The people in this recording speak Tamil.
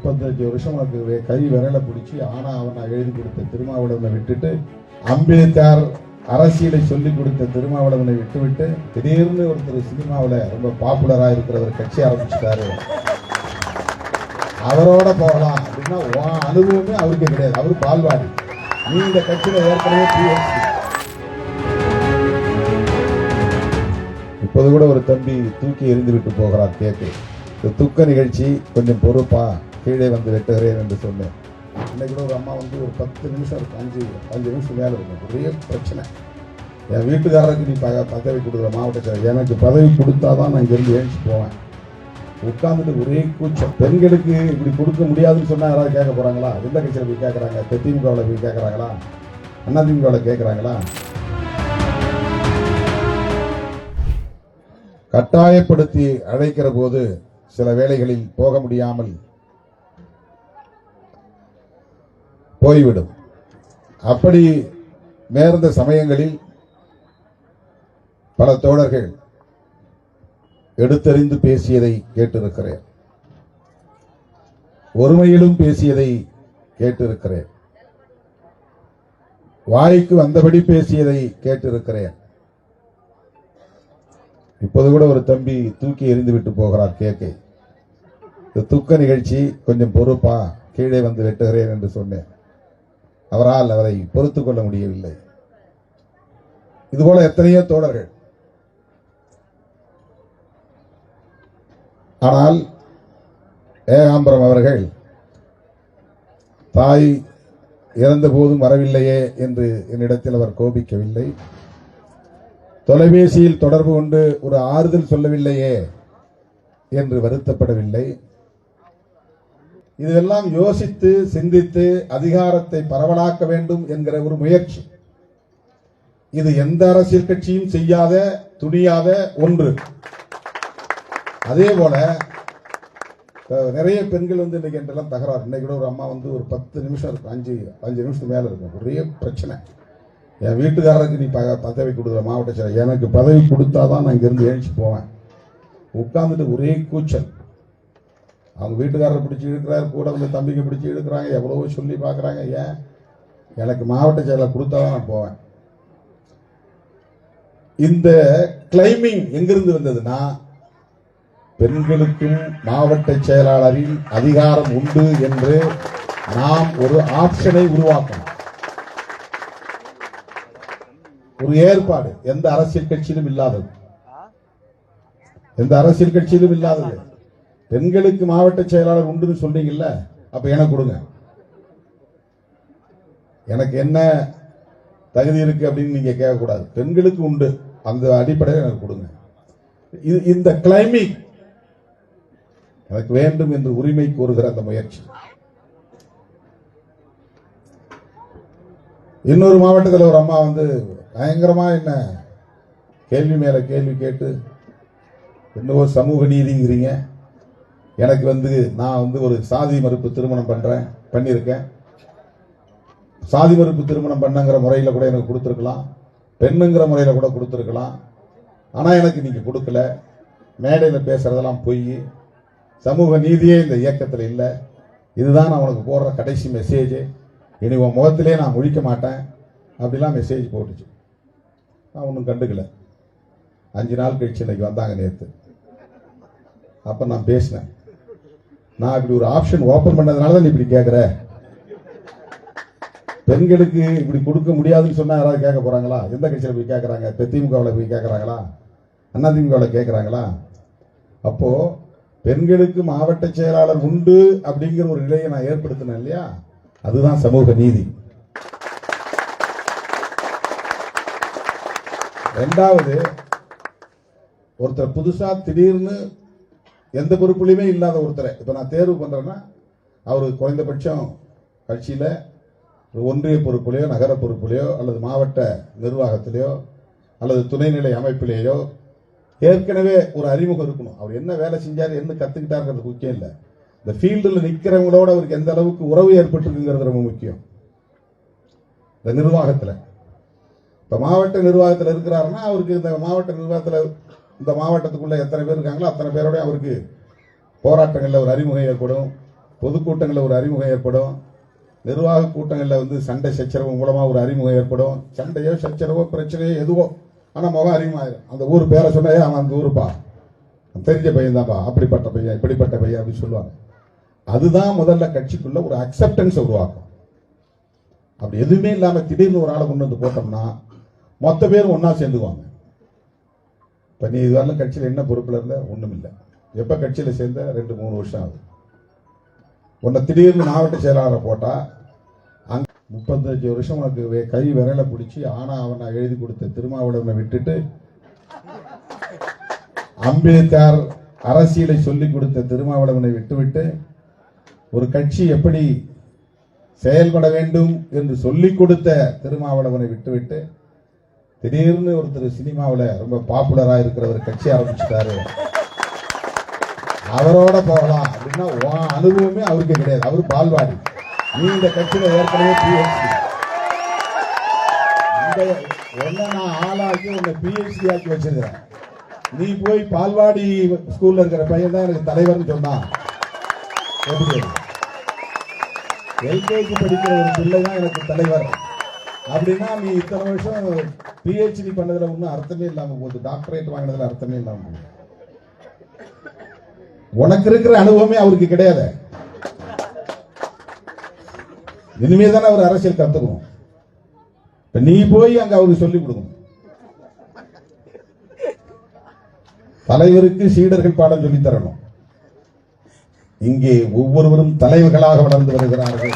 முப்பத்தஞ்சு வருஷம் உனக்கு கை விரல பிடிச்சி ஆனா அவனை எழுதி கொடுத்த திருமாவளவனை விட்டுட்டு அம்பேத்கர் அரசியலை சொல்லிக் கொடுத்த திருமாவளவனை விட்டுவிட்டு திடீர்னு ஒருத்தர் சினிமாவில் ரொம்ப பாப்புலராக இருக்கிறவர் கட்சி ஆரம்பிச்சிட்டாரு. அவரோட போகலாம் அப்படின்னா உன் அனுபவமே அவருக்கு கிடையாது. அவர் பால்வாடி. நீ இந்த கட்சியில ஏற்கனவே பிஎஸ்சி இப்போது கூட ஒரு தம்பி தூக்கி எறிந்து விட்டு போகிறார் கேக்கு. இந்த துக்க நிகழ்ச்சி கொஞ்சம் பொறுப்பா கீழே வந்து வெட்டுகிறேன் என்று சொன்னேன். இன்னைக்கு கூட ஒரு அம்மா வந்து ஒரு பத்து நிமிஷம் இருக்கும் அஞ்சு அஞ்சு நிமிஷம் மேலே இருக்கும் ஒரே பிரச்சனை. என் வீட்டுக்காரருக்கு நீ ப பதவி கொடுக்குற மாவட்ட எனக்கு பதவி கொடுத்தா தான் நான் இங்கேருந்து ஏஞ்சி போவேன். உட்காந்துட்டு ஒரே கூச்சம். பெண்களுக்கு இப்படி கொடுக்க முடியாதுன்னு சொன்னால் யாராவது கேட்க போகிறாங்களா எந்த கட்சியில் போய் கேட்குறாங்க? திமுகவில் போய் கேட்கறாங்களா? அதிமுகவில் கேட்குறாங்களா? கட்டாயப்படுத்தி அழைக்கிற போது சில வேளைகளில் போக முடியாமல் போய்விடும். அப்படி நேர்ந்த சமயங்களில் பல தோழர்கள் எடுத்தறிந்து பேசியதை கேட்டிருக்கிறேன். ஒருமையிலும் பேசியதை கேட்டிருக்கிறேன். வாய்க்கு வந்தபடி பேசியதை கேட்டிருக்கிறேன். இப்போது கூட ஒரு தம்பி தூக்கி எறிந்து விட்டு போகிறார் கேக்கை. இந்த துக்க நிகழ்ச்சி கொஞ்சம் பொறுப்பா கீழே வந்து வெட்டுகிறேன் என்று சொன்னேன். அவரால் அவரை பொறுத்துக் கொள்ள முடியவில்லை. இதுபோல எத்தனையோ தோழர்கள். ஆனால் ஏகாம்பரம் அவர்கள் தாய் இறந்த போதும் வரவில்லையே என்று என்னிடத்தில் அவர் கோபிக்கவில்லை. தொலைபேசியில் தொடர்பு கொண்டு ஒரு ஆறுதல் சொல்லவில்லையே என்று வருத்தப்படவில்லை. இதெல்லாம் யோசித்து சிந்தித்து அதிகாரத்தை பரவலாக்க வேண்டும் என்கிற ஒரு முயற்சி. இது எந்த அரசியல் கட்சியும் செய்யாத துணியாத ஒன்று. அதே போல நிறைய பெண்கள் வந்து இன்னைக்கு என்றெல்லாம் தகராறு. இன்னைக்கு கூட ஒரு அம்மா வந்து ஒரு பத்து நிமிஷம் இருக்கும். அஞ்சு அஞ்சு நிமிஷத்துக்கு மேல இருக்கும். ஒரே பிரச்சனை. என் வீட்டுக்காரருக்கு நீ ப- பதவி கொடுக்குற மாவட்ட செயலர் எனக்கு பதவி கொடுத்தாதான் நான் இங்கேருந்து எழுச்சி போவேன். உட்கார்ந்துட்டு ஒரே கூச்சல். அவங்க வீட்டுக்காரரை பிடிச்சி இழுக்கிறாரு கூட வந்து தம்பிக்கு பிடிச்சி இழுக்கிறாங்க எவ்வளவோ சொல்லி பார்க்குறாங்க. ஏன்? எனக்கு மாவட்ட செயலர் கொடுத்தா நான் போவேன். இந்த கிளைமிங் எங்கிருந்து வந்ததுன்னா பெண்களுக்கும் மாவட்ட செயலாளரின் அதிகாரம் உண்டு என்று நாம் ஒரு ஆப்ஷனை உருவாக்கணும். ஒரு ஏற்பாடு. எந்த அரசியல் கட்சியிலும் இல்லாதது. எந்த அரசியல் கட்சியிலும் இல்லாதது. பெண்களுக்கு மாவட்ட செயலாளர் உண்டுன்னு சொன்னீங்கல்ல அப்ப எனக்கு கொடுங்க. எனக்கு என்ன தகுதி இருக்கு அப்படின்னு நீங்க கேட்கக்கூடாது. பெண்களுக்கு உண்டு. அந்த அடிப்படையில் எனக்கு கொடுங்க. இது இந்த கிளைமிங் எனக்கு வேண்டும் என்று உரிமை கோருகிற அந்த முயற்சி. இன்னொரு மாவட்டத்தில் ஒரு அம்மா வந்து பயங்கரமா என்ன கேள்வி மேல கேள்வி கேட்டு என்னவோ சமூக நீதிங்கிறீங்க. எனக்கு வந்து நான் வந்து ஒரு சாதி மறுப்பு திருமணம் பண்றேன் பண்ணியிருக்கேன். சாதி மறுப்பு திருமணம் பண்ணங்கிற முறையில் கூட எனக்கு கொடுத்துருக்கலாம். பெண்ணுங்கிற முறையில் கூட கொடுத்துருக்கலாம். ஆனால் எனக்கு நீங்கள் கொடுக்கல. மேடையில் பேசுறதெல்லாம் பொய். சமூக நீதியே இந்த இயக்கத்தில் இல்லை. இதுதான் நான் உனக்கு போடுற கடைசி மெசேஜ் இனி உன் முகத்திலே நான் முழிக்க மாட்டேன். அப்படிலாம் மெசேஜ் போட்டுச்சு. நான் ஒன்றும் கண்டுக்கல. அஞ்சு நாள் கழிச்சு இன்னைக்கு வந்தாங்க நேற்று அப்போ நான் பேசினேன். நான் இப்படி ஒரு ஆப்ஷன் ஓப்பன் பண்ணதுனால தான் நீ இப்படி கேட்குற பெண்களுக்கு இப்படி கொடுக்க முடியாதுன்னு சொன்னா யாராவது கேட்க போறாங்களா? எந்த கட்சியில் போய் கேட்கறாங்க திமுகவில் போய் கேட்கறாங்களா அதிமுகவில் கேட்கறாங்களா அப்போ பெண்களுக்கு மாவட்ட செயலாளர் உண்டு அப்படிங்கிற ஒரு நிலையை நான் ஏற்படுத்தினேன் இல்லையா? அதுதான் சமூக நீதி. ரெண்டாவது ஒருத்தர் புதுசா திடீர்னு எந்த பொறுப்புலையுமே இல்லாத ஒருத்தரை. இப்போ நான் தேர்வு பண்ணுறேன்னா அவர் குறைந்தபட்சம் கட்சியில் ஒன்றிய பொறுப்புலையோ நகர பொறுப்புலையோ அல்லது மாவட்ட நிர்வாகத்திலேயோ அல்லது துணைநிலை அமைப்பிலேயோ ஏற்கனவே ஒரு அறிமுகம் இருக்கணும். அவர் என்ன வேலை செஞ்சார் என்ன கற்றுக்கிட்டாருங்கிறது முக்கியம் இல்லை. இந்த ஃபீல்டில் நிற்கிறவங்களோட அவருக்கு எந்த அளவுக்கு உறவு ஏற்பட்டுருக்குங்கிறது ரொம்ப முக்கியம். இந்த நிர்வாகத்தில். இப்போ மாவட்ட நிர்வாகத்தில் இருக்கிறாருன்னா அவருக்கு இந்த மாவட்ட நிர்வாகத்தில் இந்த மாவட்டத்துக்குள்ள எத்தனை பேர் இருக்காங்களோ அத்தனை பேரோடய அவருக்கு போராட்டங்களில் ஒரு அறிமுகம் ஏற்படும். பொதுக்கூட்டங்களில் ஒரு அறிமுகம் ஏற்படும். நிர்வாக கூட்டங்களில் வந்து சண்டை சச்சரவு மூலமாக ஒரு அறிமுகம் ஏற்படும். சண்டையோ சச்சரவோ பிரச்சனையோ எதுவோ. ஆனால் முகம் அறிமுகம் அந்த ஊர் பேரை சொன்னே அவன் அந்த ஊருப்பா. தெரிஞ்ச பையன் தான்ப்பா அப்படிப்பட்ட பையன் இப்படிப்பட்ட பையன் அப்படின்னு சொல்லுவாங்க. அதுதான் முதல்ல கட்சிக்குள்ள ஒரு அக்செப்டன்ஸ் உருவாக்கும். அப்படி எதுவுமே இல்லாமல் திடீர்னு ஒரு ஆளை கொண்டு வந்து போட்டோம்னா மொத்த பேரும் ஒன்றா சேர்ந்துக்குவாங்க. இப்போ நீ இதுவரையிலும் கட்சியில் என்ன பொறுப்புல இருந்த? ஒன்றும் இல்லை எப்போ கட்சியில் சேர்ந்த? ரெண்டு மூணு வருஷம் ஆகுது. உன்னை திடீர்னு மாவட்ட செயலாளரை போட்டால் அங் முப்பத்தஞ்சு வருஷம் உனக்கு வே- கை விரலை பிடிச்சி ஆனா அவனை எழுதி கொடுத்த திருமாவளவனை விட்டுட்டு அம்பேத்கர் அரசியலை சொல்லிக் கொடுத்த திருமாவளவனை விட்டுவிட்டு ஒரு கட்சி எப்படி செயல்பட வேண்டும் என்று சொல்லிக் கொடுத்த திருமாவளவனை விட்டுவிட்டு திடீர்னு ஒருத்தர் சினிமாவில் ரொம்ப பாப்புலரா இருக்கிறவர் கட்சி ஆரம்பிச்சுட்டாரு. அவரோட போகலாம் அப்படின்னா உன் அனுபவமே அவருக்கு கிடையாது. அவர் பால்வாடி. நீ இந்த கட்சியில் ஏற்கனவே பிஹெச்டி இந்த நான் ஆளாக்கி உன்னை பிஹெச்டி ஆக்கி வச்சிருக்கிறேன். நீ போய் பால்வாடி ஸ்கூல்ல இருக்கிற பையன் தான் எனக்கு தலைவர்னு சொன்னான். எப்படி? எல்கேஜி படிக்கிற ஒரு பிள்ளை தான் எனக்கு தலைவர். அப்படின்னா நீ இத்தனை வருஷம் பிஹெச்டி பண்ணதுல ஒன்றும் அர்த்தமே இல்லாமல் போகுது. டாக்டரேட் வாங்கினதுல அர்த்தமே இல்லாமல் போகுது. உனக்கு இருக்கிற அனுபவமே அவருக்கு கிடையாது. இனிமே தானே அவர் அரசியல் கத்துக்கணும். இப்ப நீ போய் அங்க அவருக்கு சொல்லிக் கொடுக்கணும். தலைவருக்கு சீடர்கள் பாடம் சொல்லித் தரணும். இங்கே ஒவ்வொருவரும் தலைவர்களாக வளர்ந்து வருகிறார்கள்.